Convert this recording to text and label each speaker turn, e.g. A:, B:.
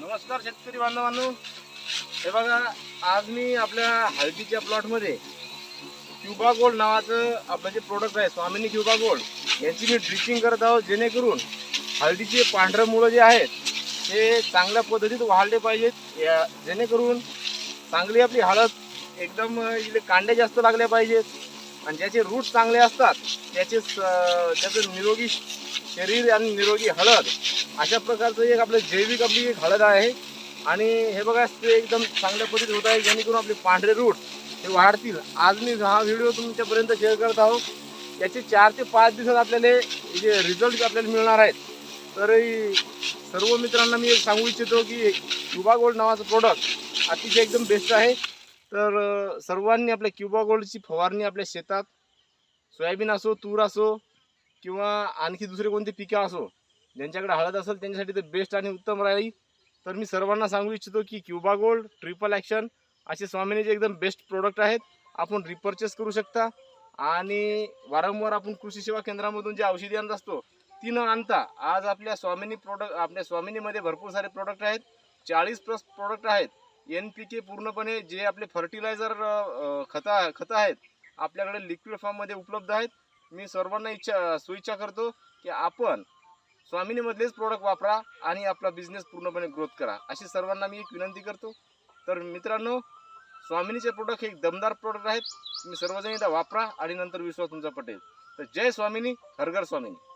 A: नमस्कार शेतकरी बांधवांनो. हे बघा आज मी आपल्या हळदीच्या प्लॉटमध्ये क्युबा गोल्ड नावाचं आपलं जे प्रोडक्ट आहे स्वामिनी क्युबा गोल्ड यांची मी ड्रिचिंग करत आहोत जेणेकरून हळदीचे पांढरं मुळं जे आहेत ते चांगल्या पद्धतीत वाढले पाहिजेत. या जेणेकरून चांगली आपली हळद एकदम इथे इकडे कांडे जास्त लागले पाहिजेत. आणि ज्याचे रूट चांगले असतात त्याचे स- त्याचं निरोगी शरीर आणि निरोगी हळद अशा प्रकारचं एक आपलं जैविक आपली एक हळद आहे. आणि हे बघा ते एकदम चांगल्या पद्धतीत होत आहे. जेणेकरून आपले पांढरे रूट हे वाढतील. आज मी हा व्हिडिओ तुमच्यापर्यंत शेअर करत आहोत. याचे चार ते पाच दिवसात आपल्याला जे रिझल्ट आपल्याला मिळणार आहेत. तर सर्व मित्रांना मी एक सांगू इच्छितो की क्युबा गोल्ड नावाचं प्रोडक्ट अतिशय एकदम बेस्ट आहे. तर सर्वांनी आपल्या क्युबा गोल्डची फवारणी आपल्या शेतात सोयाबीन असो तूर असो किंवा आणखी दुसरे कोणते पिकं असो ज्यांच्याकडे हळद असेल त्यांच्यासाठी ते बेस्ट आणि उत्तम राहील. तर मी सर्वांना सांगू इच्छितो की क्युबा गोल्ड ट्रिपल ॲक्शन असे स्वामिनीचे एकदम बेस्ट प्रोडक्ट आहेत आपण रिपर्चेस करू शकता. आणि वारंवार आपण कृषी सेवा केंद्रामधून जे औषधी आणत असतो ती न आणता. आज आपल्या स्वामिनी प्रोडक्ट आपल्या स्वामिनीमध्ये भरपूर सारे प्रोडक्ट आहेत. चाळीस प्लस प्रोडक्ट आहेत. एन पी के पूर्णपणे जे आपले फर्टिलायझर खतं खतं आहेत आपल्याकडे लिक्विड फॉर्ममध्ये उपलब्ध आहेत. मी सर्वांना इच्छा सुइच्छा करतो की आपण स्वामिनीमधलेच प्रोडक्ट वापरा आणि आपला बिझनेस पूर्णपणे ग्रोथ करा. अशी सर्वांना मी एक विनंती करतो. तर मित्रांनो स्वामिनीचे प्रोडक्ट हे एक दमदार प्रोडक्ट आहेत. तुम्ही सर्वजण एकदा वापरा आणि नंतर विश्वास तुमचा पटेल. तर जय स्वामिनी हरघर स्वामिनी.